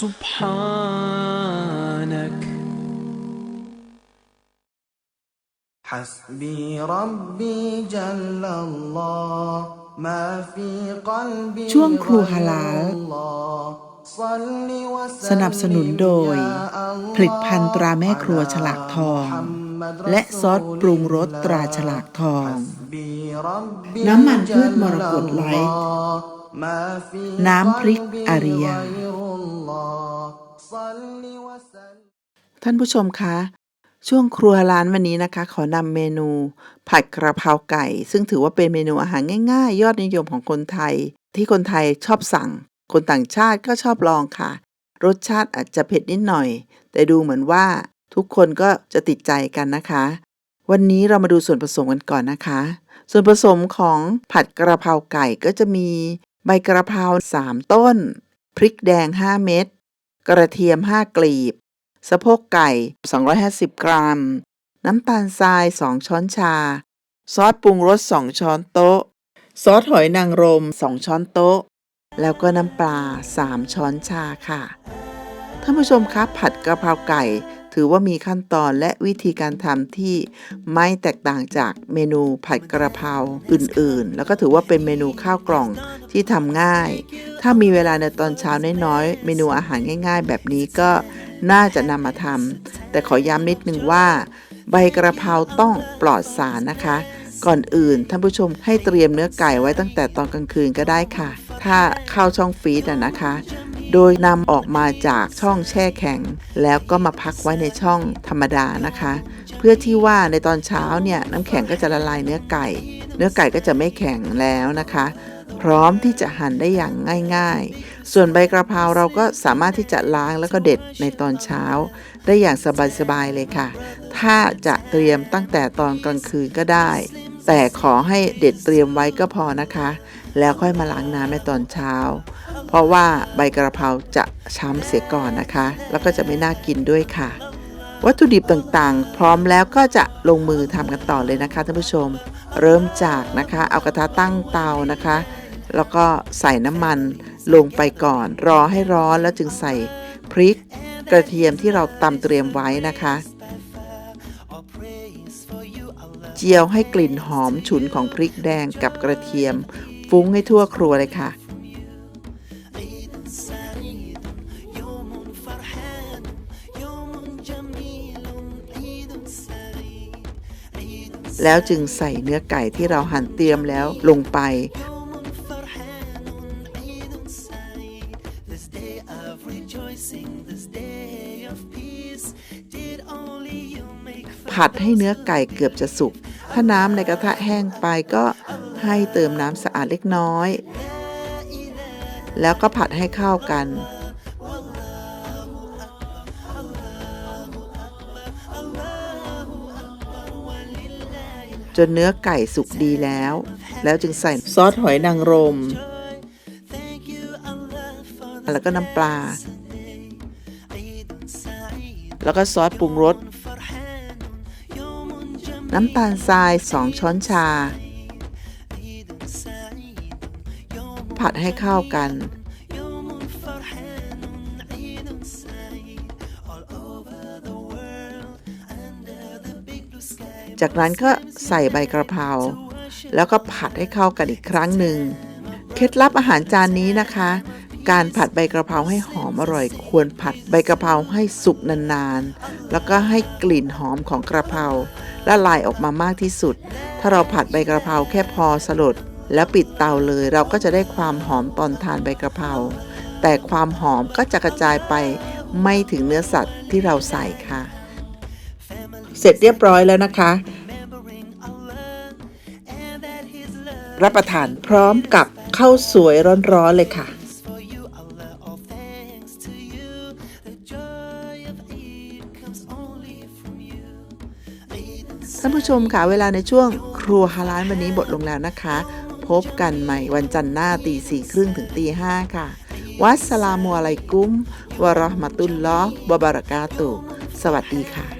سبحانك حسبي ربي جل الله ما في قلبي ช่วงครูฮาลาล غير الله صل وسلم สนับสนุนโดย يا الله ผลิตภัณฑ์ตราแม่ครัวฉลากทอง محمد และซอสปรุงรสตราฉลากทอง حسبي ربي น้ำมันพืชมรกต جل ไลท์ الله ما في น้ำพริก قلبي อาริยา ท่านผู้ชมคะ ช่วงครัวร้านวันนี้นะคะ ขอนำเมนู ผัดกระเพราไก่ ซึ่งถือว่าเป็นเมนูอาหารง่ายๆ ยอดนิยมของคนไทย ที่คนไทยชอบสั่ง คนต่างชาติก็ชอบลองค่ะ รสชาติอาจจะเผ็ดนิดหน่อย แต่ดูเหมือนว่าทุกคนก็จะติดใจกันนะคะ วันนี้เรามาดูส่วนผสมกันก่อนนะคะ ส่วนผสมของผัดกระเพราไก่ก็จะมี ใบกระเพรา3ต้น พริกแดง 5 เม็ด กระเทียม 5 กลีบ สะโพกไก่ 250 กรัม น้ำตาลทราย 2 ช้อนชา ซอสปรุงรส 2 ช้อนโต๊ะ ซอสหอยนางรม 2 ช้อนโต๊ะ แล้วก็น้ำปลา 3 ช้อนชาค่ะ ท่านผู้ชมคะผัดกระเพราไก่ ถือว่ามีขั้นตอนและวิธีการทำที่ไม่แตกต่างจากเมนูผัดกระเพราอื่นๆ แล้วก็ถือว่าเป็นเมนูข้าวกล่องที่ทำง่าย ถ้ามีเวลาในตอนเช้าน้อยๆ เมนูอาหารง่าย ๆ แบบนี้ก็น่าจะนำมาทำแต่ขอย้ำนิดนึงว่า ใบกระเพราต้องปลอดสารนะคะ ก่อนอื่นท่านผู้ชมให้เตรียมเนื้อไก่ไว้ตั้งแต่ตอนกลางคืนก็ได้ค่ะ ถ้าเข้าช่องฟรีดอะนะคะ โดยนำออกมาจากช่องแช่แข็ง แล้วก็มาพักไว้ในช่องธรรมดานะคะ เพื่อที่ว่าในตอนเช้าเนี่ยน้ำแข็งก็จะละลายเนื้อไก่ เนื้อไก่ก็จะไม่แข็งแล้วนะคะ พร้อมที่จะหั่นได้อย่างง่าย ๆ ส่วนใบกระเพราเราก็สามารถที่จะล้างแล้วก็เด็ดในตอนเช้า ได้อย่างสบายๆเลยค่ะ ถ้าจะเตรียมตั้งแต่ตอนกลางคืนก็ได้แต่ขอให้เด็ดเตรียมไว้ก็พอนะคะ แล้วค่อยมาล้างน้ำในตอนเช้า เพราะว่าใบกระเพราจะช้ำเสียก่อนนะคะ แล้วก็จะไม่น่ากินด้วยค่ะ วัตถุดิบต่างๆ พร้อมแล้วก็จะลงมือทำกันต่อเลยนะคะท่านผู้ชม เริ่มจากนะคะ เอากระทะตั้งเตานะคะ แล้วก็ใส่น้ำมันลงไปก่อน รอให้ร้อนแล้วจึงใส่พริกกระเทียมที่เราตำเตรียมไว้นะคะ เจียวให้กลิ่นหอมฉุนของพริกแดงกับกระเทียม ฟุ้งให้ทั่วครัวเลยค่ะ แล้วจึงใส่เนื้อไก่ที่เราหั่นเตรียมแล้วลงไป ผัดให้เนื้อไก่เกือบจะสุก ถ้าน้ำในกระทะแห้งไปก็ให้เติมน้ำสะอาดเล็กน้อย แล้วก็ผัดให้เข้ากัน จนเนื้อไก่สุกดีแล้ว แล้วจึงใส่ซอสหอยนางรม แล้วก็น้ำปลา แล้วก็ซอสปรุงรส น้ำตาลทราย2ช้อนชา ผัดให้เข้ากัน จากนั้นก็ใส่ใบกระเพราแล้วก็ผัดให้เข้ากันอีกครั้งหนึ่ง เคล็ดลับอาหารจานนี้นะคะ การผัดใบกระเพราให้หอมอร่อย ควรผัดใบกระเพราให้สุกนานๆ แล้วก็ให้กลิ่นหอมของกระเพราละลายออกมามากที่สุด ถ้าเราผัดใบกระเพราแค่พอสลด แล้วปิดเตาเลย เราก็จะได้ความหอมตอนทานใบกระเพรา แต่ความหอมก็จะกระจายไปไม่ถึงเนื้อสัตว์ที่เราใส่ค่ะ เสร็จเรียบร้อยแล้วนะคะ รับประทานพร้อมกับข้าวสวยร้อนๆเลยค่ะท่านผู้ชมค่ะเวลาในช่วงครัวฮาลานวันนี้หมดลงแล้วนะคะ พบกันใหม่วันจันทร์หน้าตีสี่ครึ่งถึงตีห้าค่ะ วัสสลามุอะลัยกุม วะราะห์มะตุลลอฮ์วะบะเรากาตุ สวัสดีค่ะ